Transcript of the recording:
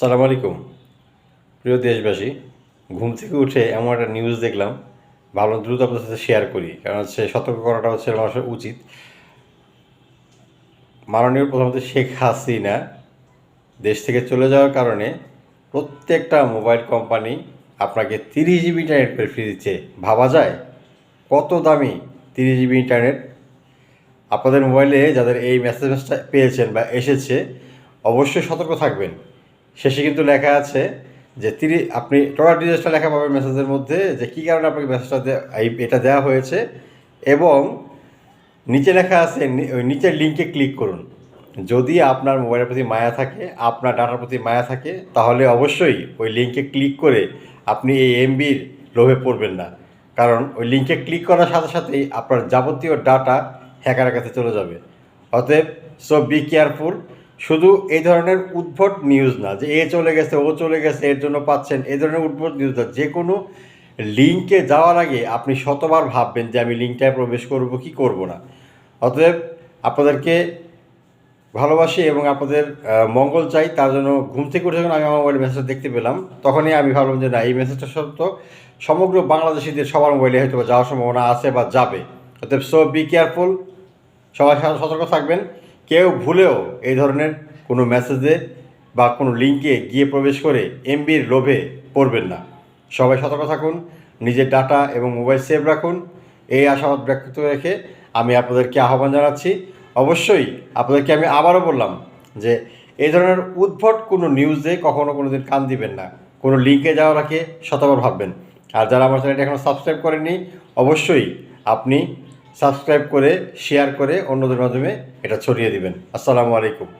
সালাম আলাইকুম। প্রিয় দেশবাসী, ঘুম থেকে উঠে এমন একটা নিউজ দেখলাম। ভাবলাম দ্রুত আপনাদের সাথে শেয়ার করি, কারণ হচ্ছে সতর্ক করাটা হচ্ছে মানুষের উচিত। মাননীয় প্রধানমন্ত্রী শেখ হাসিনা দেশ থেকে চলে যাওয়ার কারণে প্রত্যেকটা মোবাইল কোম্পানি আপনাকে তিরিশ জিবি ইন্টারনেট করে ফ্রি দিচ্ছে। ভাবা যায়? কত দামি তিরিশ জিবি ইন্টারনেট আপনাদের মোবাইলে যাদের এই মেসেজটা পেয়েছেন বা এসেছে, অবশ্যই সতর্ক থাকবেন। শেষে কিন্তু লেখা আছে যে তিনি, আপনি টোটাল ডিটেলসটা লেখা পাবেন মেসেজের মধ্যে যে কী কারণে আপনাকে মেসেজটা এটা দেওয়া হয়েছে এবং নিচে লেখা আছে ওই নিচের লিঙ্কে ক্লিক করুন। যদি আপনার মোবাইলের প্রতি মায়া থাকে, আপনার ডাটার প্রতি মায়া থাকে, তাহলে অবশ্যই ওই লিঙ্কে ক্লিক করে আপনি এই এমবির লোভে পড়বেন না। কারণ ওই লিঙ্কে ক্লিক করার সাথে সাথেই আপনার যাবতীয় ডাটা হ্যাকারের কাছে চলে যাবে। অতএব সো বি কেয়ারফুল শুধু এই ধরনের উদ্ভট নিউজ না, যে এ চলে গেছে, ও চলে গেছে, এর জন্য পাচ্ছেন, এই ধরনের উদ্ভট নিউজ না, যে কোনো লিঙ্কে যাওয়ার আগে আপনি শতবার ভাববেন যে আমি লিঙ্কটায় প্রবেশ করব, কি করব না। অতএব আপনাদেরকে ভালোবাসি এবং আপনাদের মঙ্গল চাই, তার জন্য ঘুম থেকে উঠে যখন আমি আমার মোবাইল মেসেজ দেখতে পেলাম, তখনই আমি ভাবলাম যে না, এই মেসেজটা সত্য। সমগ্র বাংলাদেশিদের সবার মোবাইলে হয়তো যাওয়ার সম্ভাবনা আছে বা যাবে। অতএব সো বি কেয়ারফুল সবাই সতর্ক থাকবেন। কেউ ভুলেও এই ধরনের কোনো মেসেজে বা কোনো লিঙ্কে গিয়ে প্রবেশ করে এমবির লোভে পড়বেন না। সবাই সতর্ক থাকুন, নিজের ডাটা এবং মোবাইল সেভ রাখুন। এই আশাবাদ ব্যক্ত রেখে আমি আপনাদেরকে আহ্বান জানাচ্ছি। অবশ্যই আপনাদেরকে আমি আবারও বললাম যে এই ধরনের উদ্ভট কোনো নিউজে কখনো কোনো দিন কান দিবেন না। কোনো লিঙ্কে যাওয়ার আগে শতবার ভাববেন। আর যারা আমার চ্যানেলটি এখনও সাবস্ক্রাইব করেননি, অবশ্যই আপনি সাবস্ক্রাইব করে শেয়ার করে অন্যদের মাধ্যমে এটা ছড়িয়ে দিবেন। আসসালামু আলাইকুম।